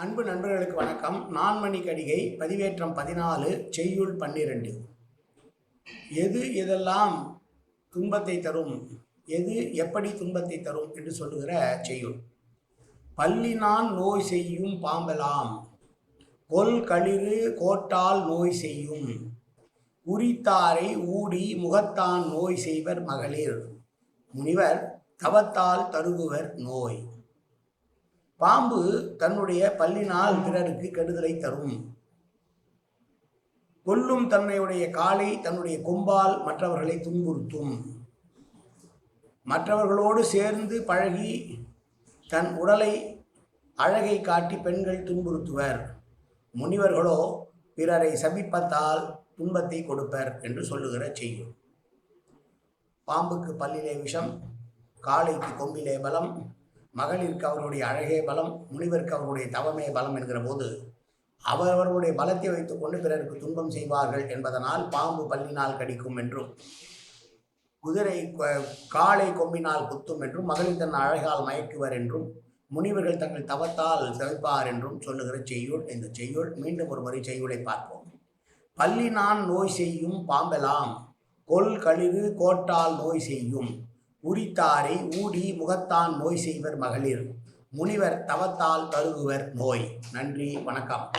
அன்பு நண்பர்களுக்கு வணக்கம். நான்மணி கடிகை பதிவேற்றம் பதினாலு செய்யுள் பன்னிரண்டு. எது எதெல்லாம் துன்பத்தை தரும்? எது எப்படி துன்பத்தை தரும்? என்று சொல்லுகிற செய்யுள். பல்லினான் நோய் செய்யும் பாம்பலாம். கொல் களிறு கோட்டால் நோய் செய்யும். உரித்தாரை ஊடி முகத்தான் நோய் செய்வர் மகளிர். முனிவர் தவத்தால் தருகுவர் நோய். பாம்பு தன்னுடைய பல்லினால் பிறருக்கு கெடுதலை தரும். கொல்லும் தன்னையுடைய காலை தன்னுடைய கொம்பால் மற்றவர்களை துன்புறுத்தும். மற்றவர்களோடு சேர்ந்து பழகி தன் உடலை அழகை காட்டி பெண்கள் துன்புறுத்துவர். முனிவர்களோ பிறரை சபிப்பத்தால் துன்பத்தை கொடுப்பர் என்று சொல்லுகிற செய்யும். பாம்புக்கு பல்லிலே விஷம் காளைக்கு கொம்பிலே பலம் மகளிருக்கு அவருடைய அழகே பலம் முனிவருக்கு அவருடைய தவமே பலம் என்கிற போது அவரவர்களுடைய பலத்தை வைத்துக்கொண்டு பிறருக்கு துன்பம் செய்வார்கள் என்பதனால் பாம்பு பல்லினால் கடிக்கும் என்றும் குதிரை காளை கொம்பினால் குத்தும் என்றும் மகளிர் தன் அழகால் மயக்குவர் என்றும் முனிவர்கள் தங்கள் தவத்தால் தவிப்பார் என்றும் சொல்லுகிற செய்யுள் இந்த செய்யுள் மீண்டும் ஒரு முறை செய்யுளை பார்ப்போம். பல்லினான் நோய் செய்யும் பாம்பெலாம் கொல் கழிவு கோட்டால் நோய் செய்யும் உரித்தாரை ஊடி முகத்தான் நோய் செய்வர் மகளிர். முனிவர் தவத்தால் கருகுவர் நோய். நன்றி வணக்கம்.